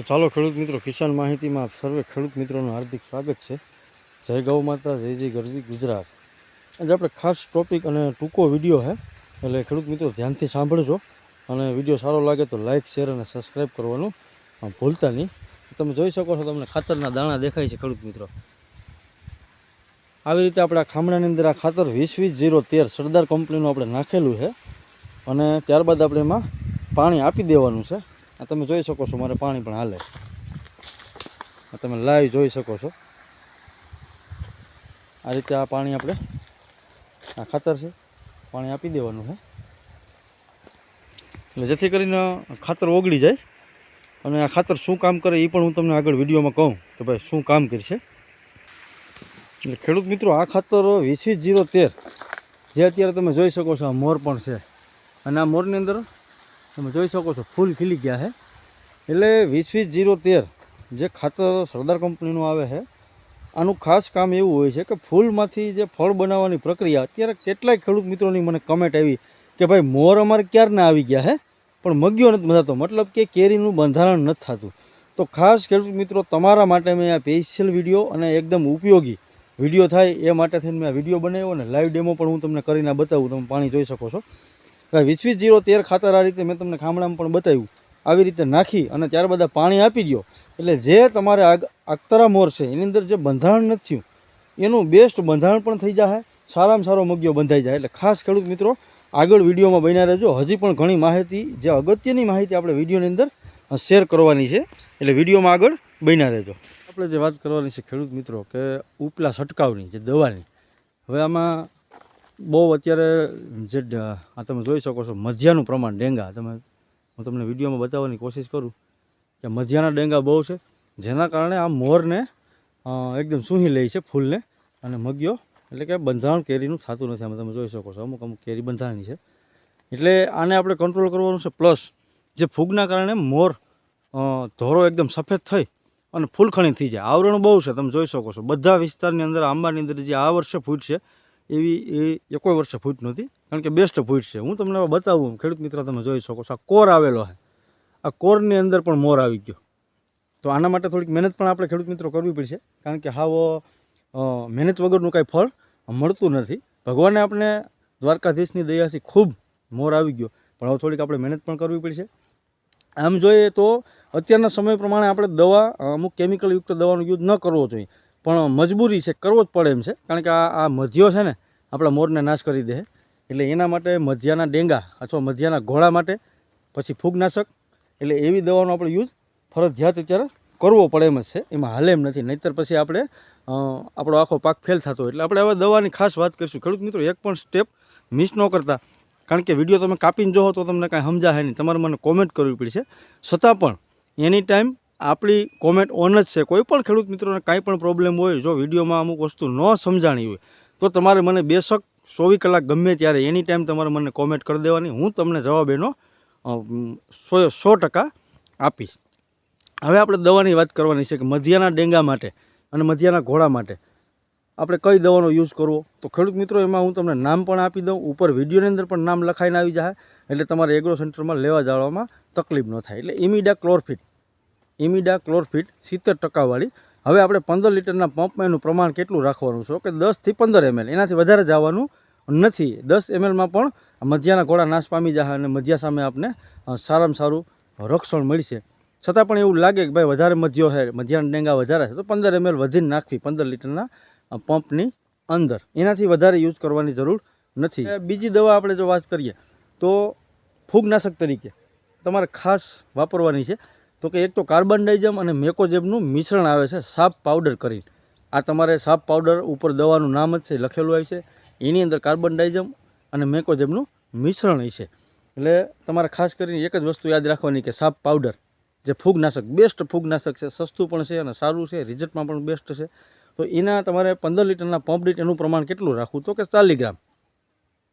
તો ચાલો ખેડૂત મિત્રો, કિસાન માહિતીમાં સર્વે ખેડૂત મિત્રોનું હાર્દિક સ્વાગત છે. જય ગૌ માતા, જય જય ગરવી ગુજરાત. આજે આપણે ખાસ ટોપિક અને ટૂંકો વીડિયો છે એટલે ખેડૂત મિત્રો ધ્યાનથી સાંભળજો. અને વીડિયો સારો લાગે તો લાઇક શેર અને સબસ્ક્રાઈબ કરવાનું ભૂલતા નહીં. તમે જોઈ શકો છો, તમને ખાતરના દાણા દેખાય છે ખેડૂત મિત્રો. આવી રીતે આપણે આ ખામણાની અંદર આ ખાતર વીસ વીસ જીરો તેર સરદાર કંપનીનું આપણે નાખેલું છે. અને ત્યારબાદ આપણે એમાં પાણી આપી દેવાનું છે. આ તમે જોઈ શકો છો, મારે પાણી પણ હાલે. આ તમે લાઈવ જોઈ શકો છો. આ રીતે આ પાણી આપણે, આ ખાતર છે, પાણી આપી દેવાનું છે એટલે જેથી કરીને ખાતર ઓગળી જાય અને આ ખાતર શું કામ કરે એ પણ હું તમને આગળ વિડીયોમાં કહું કે ભાઈ શું કામ કરશે. એટલે ખેડૂત મિત્રો, આ ખાતર વીસ જીરો તેર, જે અત્યારે તમે જોઈ શકો છો, આ મોર પણ છે. અને આ મોરની અંદર તમે જોઈ શકો છો, ફૂલ ખીલી ગયા છે એટલે વીસ વીસ જીરો તેર જે ખાતર સરદાર કંપનીનું આવે છે, આનું ખાસ કામ એવું હોય છે કે ફૂલમાંથી જે ફળ બનાવવાની પ્રક્રિયા, અત્યારે કેટલાય ખેડૂત મિત્રોની મને કમેન્ટ આવી કે ભાઈ, મોર અમારે ક્યારના આવી ગયા છે પણ મગ્યો નથી બંધાતો. મતલબ કે કેરીનું બંધારણ નથી થતું. તો ખાસ ખેડૂત મિત્રો, તમારા માટે મેં આ સ્પેશિયલ વીડિયો અને એકદમ ઉપયોગી વીડિયો થાય એ માટે થઈને મેં આ વીડિયો બનાવ્યો ને લાઈવ ડેમો પણ હું તમને કરીને બતાવું. તમે પાણી જોઈ શકો છો. વીસ વીસ જીરો તેર ખાતર આ રીતે મેં તમને ખામણામાં પણ બતાવ્યું. આવી રીતે નાખી અને ત્યારબાદ પાણી આપી દો એટલે જે તમારે આગ આગતરા મોર છે, એની અંદર જે બંધારણ નથી થયું, એનું બેસ્ટ બંધારણ પણ થઈ જાય સારામાં સારો મગ્યો બંધાઈ જાય એટલે ખાસ ખેડૂત મિત્રો, આગળ વિડીયોમાં બન્યા રહેજો. હજી પણ ઘણી માહિતી, જે અગત્યની માહિતી આપણે વિડીયોની અંદર શેર કરવાની છે. એટલે વિડીયોમાં આગળ બન્યા રહેજો. આપણે જે વાત કરવાની છે ખેડૂત મિત્રો, કે ઉપલા છંટકાવની, જે દવાની. હવે આમાં બહુ અત્યારે જે આ તમે જોઈ શકો છો, મધ્યાનું પ્રમાણ ડેંગા. તમે, હું તમને વિડીયોમાં બતાવવાની કોશિશ કરું કે મધ્યાના ડેંગા બહુ છે, જેના કારણે આ મોરને એકદમ સૂહી લે છે ફૂલને અને મગ્યો એટલે કે બંધારણ કેરીનું થતું નથી. આમાં તમે જોઈ શકો છો, અમુક અમુક કેરી બંધારણી છે. એટલે આને આપણે કંટ્રોલ કરવાનું છે પ્લસ જે ફૂગના કારણે મોર ધોરો એકદમ સફેદ થઈ અને ફૂલખણી થઈ જાય. આવરણ બહુ છે, તમે જોઈ શકો છો. બધા વિસ્તારની અંદર, આંબાની અંદર જે આ વર્ષે ફૂટ છે એવી એ એકોય વર્ષે ફૂટ નથી કારણ કે બેસ્ટ ફૂટ છે. હું તમને બતાવું ખેડૂત મિત્ર તમે જોઈ શકો છો. આ કોર આવેલો છે. આ કોરની અંદર પણ મોર આવી ગયો. તો આના માટે થોડીક મહેનત પણ આપણે ખેડૂત મિત્રો કરવી પડશે. કારણ કે હાવ મહેનત વગરનું કાંઈ ફળ મળતું નથી. ભગવાને આપણે દ્વારકાધીશની દયાથી ખૂબ મોર આવી ગયો. પણ હવે થોડીક આપણે મહેનત પણ કરવી પડશે. આમ જોઈએ તો અત્યારના સમય પ્રમાણે આપણે દવા, અમુક કેમિકલયુક્ત દવાનો યુઝ ન કરવો જોઈએ. પણ મજબૂરી છે, કરવો જ પડે એમ છે. કારણ કે આ આ મધ્યો છે ને, આપણા મોરને નાશ કરી દે એટલે એના માટે મધ્યાના ડેંગા અથવા મધ્યાના ઘોડા માટે પછી ફૂગનાશક, એટલે એવી દવાનો આપણે યુઝ ફરજિયાત અત્યારે કરવો પડે એમ જ છે. એમાં હાલે એમ નથી. નહીંતર પછી આપણે આપણો આખો પાક ફેલ થતો એટલે આપણે હવે દવાની ખાસ વાત કરીશું. ખેડૂત મિત્રો, એક પણ સ્ટેપ મિસ ન કરતા. કારણ કે વીડિયો તમે કાપીને જોવો તો તમને કાંઈ સમજાશે નહીં. તમારે મને કોમેન્ટ કરવી પડશે. છતાં પણ એની ટાઈમ આપણી કોમેન્ટ ઓન જ છે. કોઈ પણ ખેડૂત મિત્રોને કાંઈ પણ પ્રોબ્લેમ હોય, જો વિડીયોમાં અમુક વસ્તુ ન સમજાણી હોય, તો તમારે મને બેશક ચોવીસ કલાક ગમે ત્યારે એની ટાઈમ તમારે મને કોમેન્ટ કરી દેવાની. હું તમને જવાબ એનો સો સો ટકા આપીશ. હવે આપણે દવાની વાત કરવાની છે કે મધ્યાના ડેંગા માટે અને મધ્યાના ઘોડા માટે. આપણે કઈ દવાનો યુઝ કરવો? તો ખેડૂત મિત્રો, એમાં હું તમને નામ પણ આપી દઉં. ઉપર વિડીયોની અંદર પણ નામ લખાઈને આવી જાય એટલે તમારે એગ્રો સેન્ટરમાં લેવા જાળવામાં તકલીફ ન થાય. એટલે ઇમિડા ક્લોરફિટ ઇમિડા ક્લોરફિટ સિત્તેર ટકાવાળી. હવે આપણે પંદર લીટરના પંપમાં એનું પ્રમાણ કેટલું રાખવાનું છે? કે દસથી પંદર એમએલ. એનાથી વધારે જવાનું નથી. દસ એમએલમાં પણ મધ્યાના ઘોડા નાશ પામી જાય અને મધ્યા સામે આપને સારામાં સારું રક્ષણ મળશે. છતાં પણ એવું લાગે કે ભાઈ વધારે મધ્યો છે મધ્યાના ડેંગા વધારે છે, તો પંદર એમએલ વધીને નાખવી પંદર લીટરના પંપની અંદર. એનાથી વધારે યુઝ કરવાની જરૂર નથી. બીજી દવા આપણે જો વાત કરીએ, તો ફૂગનાશક તરીકે. તમારે ખાસ વાપરવાની છે. તો કે એક તો કાર્બન ડાઇઝમ અને મેકોજેબનું મિશ્રણ આવે છે, સાપ પાવડર કરીને. આ તમારે સાપ પાવડર ઉપર દવાનું નામ જ છે, લખેલું હોય છે. એની અંદર કાર્બન ડાયજમ અને મેકોજેબનું મિશ્રણ છે એટલે તમારે ખાસ કરીને એક જ વસ્તુ યાદ રાખવાની કે સાપ પાવડર જે ફૂગનાશક બેસ્ટ ફૂગનાશક છે, સસ્તું પણ છે અને સારું છે રિઝલ્ટમાં પણ બેસ્ટ છે. તો એના તમારે પંદર લીટરના પંપ દીઠ એનું પ્રમાણ કેટલું રાખવું? તો કે ચાલીસ ગ્રામ.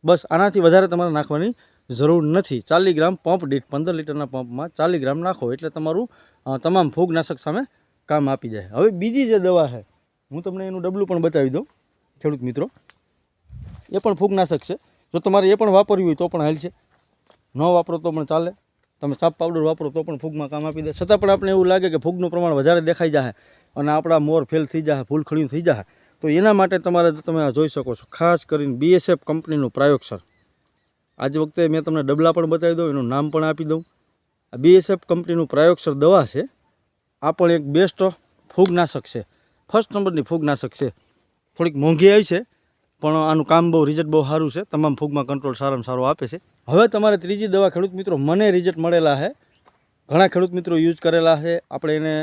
બસ આનાથી વધારે તમારે નાખવાની જરૂર નથી. ચાલીસ ગ્રામ પંપ દીઠ પંદર લીટરના પંપમાં ચાલીસ ગ્રામ નાખો એટલે તમારું તમામ ફૂગનાશક સામે કામ આપી જાય. હવે બીજી જે દવા છે, હું તમને એનું ડબલું પણ બતાવી દઉં, ખેડૂત મિત્રો. એ પણ ફૂગનાશક છે. જો તમારે એ પણ વાપરવી હોય તો પણ હાલ છે. ન વાપરો તો પણ ચાલે. તમે સાપ પાવડર વાપરો તો પણ ફૂગમાં કામ આપી દે. છતાં પણ આપણે એવું લાગે કે ફૂગનું પ્રમાણ વધારે દેખાઈ જાય અને આપણા મોર ફેલ થઈ જાય ફૂલખડીયું થઈ જાય તો એના માટે તમારે તમે આ જોઈ શકો છો. ખાસ કરીને બીએસએફ કંપનીનું પ્રાયોગસર આજ વખતે મેં તમને ડબલા પણ બતાવી દઉં, એનું નામ પણ આપી દઉં. આ બીએસએફ કંપનીનું પ્રયોગસર દવા છે. આ પણ એક બેસ્ટ ફૂગનાશક છે. ફર્સ્ટ નંબરની ફૂગનાશક છે. થોડીક મોંઘી આવી છે, પણ આનું કામ બહુ રિઝલ્ટ બહુ સારું છે. તમામ ફૂગમાં કંટ્રોલ સારામાં સારો આપે છે. હવે તમારે ત્રીજી દવા ખેડૂત મિત્રો, મને રિઝલ્ટ મળેલા છે. ઘણા ખેડૂત મિત્રો યુઝ કરેલા છે. આપણે એને,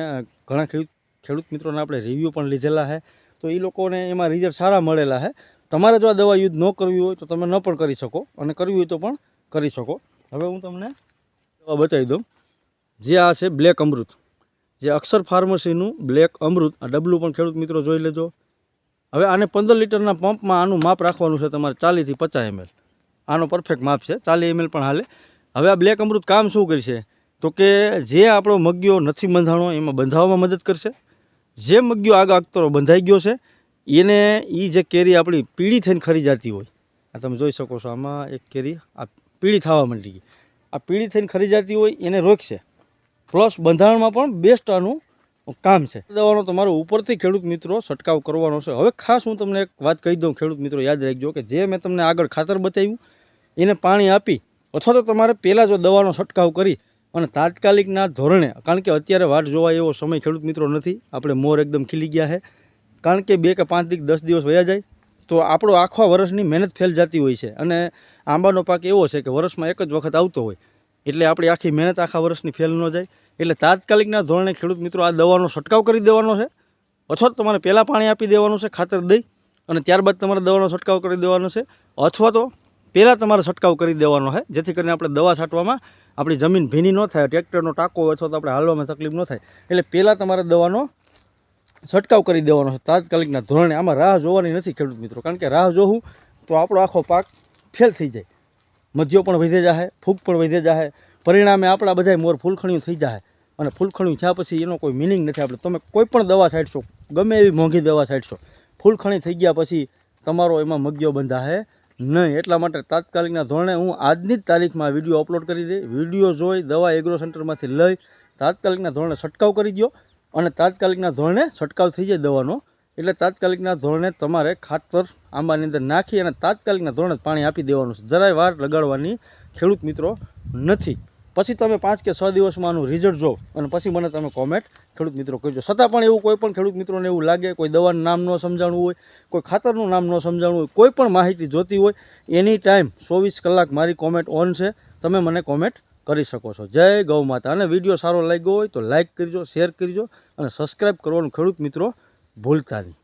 ઘણા ખેડૂત ખેડૂત મિત્રોને આપણે રિવ્યૂ પણ લીધેલા છે. તો એ લોકોને એમાં રિઝલ્ટ સારા મળેલા છે. તમારે જો આ દવા યુઝ ન કરવી હોય તો તમે ન પણ કરી શકો અને કરવી હોય તો પણ કરી શકો. હવે હું તમને દવા બતાવી દઉં. જે આ છે બ્લેક અમૃત. જે અક્ષર ફાર્મસીનું બ્લેક અમૃત, આ ડબલું પણ ખેડૂત મિત્રો જોઈ લેજો. હવે આને પંદર લીટરના પંપમાં આનું માપ રાખવાનું છે તમારે ચાલીસથી પચાસ એમએલ આનો પરફેક્ટ માપ છે. ચાલીસ એમએલ પણ હાલે. હવે આ બ્લેક અમૃત કામ શું કરશે? તો કે જે આપણો મગ્યો નથી બંધાણો એમાં બંધાવવામાં મદદ કરશે. જે મગ્યો આગળ અખતરો બંધાઈ ગયો છે એને એ જે કેરી આપણી પીળી થઈને ખરી જતી હોય, આ તમે જોઈ શકો છો, આમાં એક કેરી આ પીળી થવા માંડી ગઈ. આ પીળી થઈને ખરી જતી હોય, એને રોકશે. પ્લસ બંધારણમાં પણ બેસ્ટ આનું કામ છે. દવાનો તમારો ઉપરથી ખેડૂત મિત્રો છંટકાવ કરવાનો છે. હવે ખાસ હું તમને એક વાત કહી દઉં, ખેડૂત મિત્રો યાદ રાખજો કે જે મેં તમને આગળ ખાતર બતાવ્યું, એને પાણી આપી અથવા તો તમારે પહેલાં જો દવાનો છંટકાવ કરી અને તાત્કાલિકના ધોરણે, કારણ કે અત્યારે વાટ જોવા એવો સમય ખેડૂત મિત્રો નથી, આપણે મોર એકદમ ખીલી ગયા છે. કારણ કે બે કે પાંચ દિવસ દસ દિવસ વયા જાય, તો આપણો આખા વર્ષની મહેનત ફેલ જતી હોય છે. અને આંબાનો પાક એવો છે કે વર્ષમાં એક જ વખત આવતો હોય. એટલે આપણી આખી મહેનત આખા વર્ષની ફેલ ન જાય. એટલે તાત્કાલિકના ધોરણે ખેડૂત મિત્રો આ દવાનો છંટકાવ કરી દેવાનો છે. અથવા તમારે પહેલાં પાણી આપી દેવાનું છે, ખાતર દઈ, અને ત્યારબાદ તમારે દવાનો છંટકાવ કરી દેવાનો છે. અથવા તો પહેલાં તમારે છંટકાવ કરી દેવાનો છે, જેથી કરીને આપણે દવા છાંટવામાં આપણી જમીન ભીની ન થાય, ટ્રેક્ટરનો ટાંકો અથવા તો આપણે હાલવામાં તકલીફ ન થાય. એટલે પહેલાં તમારે દવાનો છંટકાવ કરી દેવાનો છે. તાત્કાલિકના ધોરણે આમાં રાહ જોવાની નથી ખેડૂત મિત્રો. કારણ કે રાહ જોવું તો આપણો આખો પાક ફેલ થઈ જાય. મધ્યો પણ વધે જાહે, ફૂગ પણ વધે જાહે, પરિણામે આપણા બધા મોર ફૂલખણિયું થઈ જાય અને ફૂલખણિયું થયા પછી એનો કોઈ મિનિંગ નથી આપણે. તમે કોઈ પણ દવા છાંટશો, ગમે એવી મોંઘી દવા છાંટશો, ફૂલખણી થઈ ગયા પછી તમારો એમાં મગ્યો બંધાશે નહીં. એટલા માટે તાત્કાલિકના ધોરણે હું આજની જ તારીખમાં વીડિયો અપલોડ કરી દઈ વીડિયો જોઈ દવા એગ્રો સેન્ટરમાંથી લઈ તાત્કાલિકના ધોરણે છંટકાવ કરી દો અને તાત્કાલિકના ધોરણે છંટકાવ થઈ જાય દવાનો. એટલે તાત્કાલિકના ધોરણે તમારે ખાતર આંબાની અંદર નાખી અને તાત્કાલિકના ધોરણે પાણી આપી દેવાનું છે. જરાય વાર લગાડવાની ખેડૂત મિત્રો નથી. પછી તમે પાંચ કે છ દિવસમાં આનું રિઝલ્ટ જો અને પછી મને તમે કોમેન્ટ ખેડૂત મિત્રો કરજો છતાં પણ એવું કોઈ પણ ખેડૂત મિત્રોને એવું લાગે, કોઈ દવાનું નામ ન સમજાણું હોય, કોઈ ખાતરનું નામ ન સમજાણું હોય, કોઈ પણ માહિતી જોતી હોય એની ટાઈમ ચોવીસ કલાક મારી કોમેન્ટ ઓન છે. તમે મને કોમેન્ટ કરી શકો છો. જય ગૌ માતા. અને વીડિયો સારો લાગ્યો હોય તો લાઇક કરજો, શેર કરજો અને સબસ્ક્રાઈબ કરવાનું ખેડૂત મિત્રો ભૂલતા નહીં.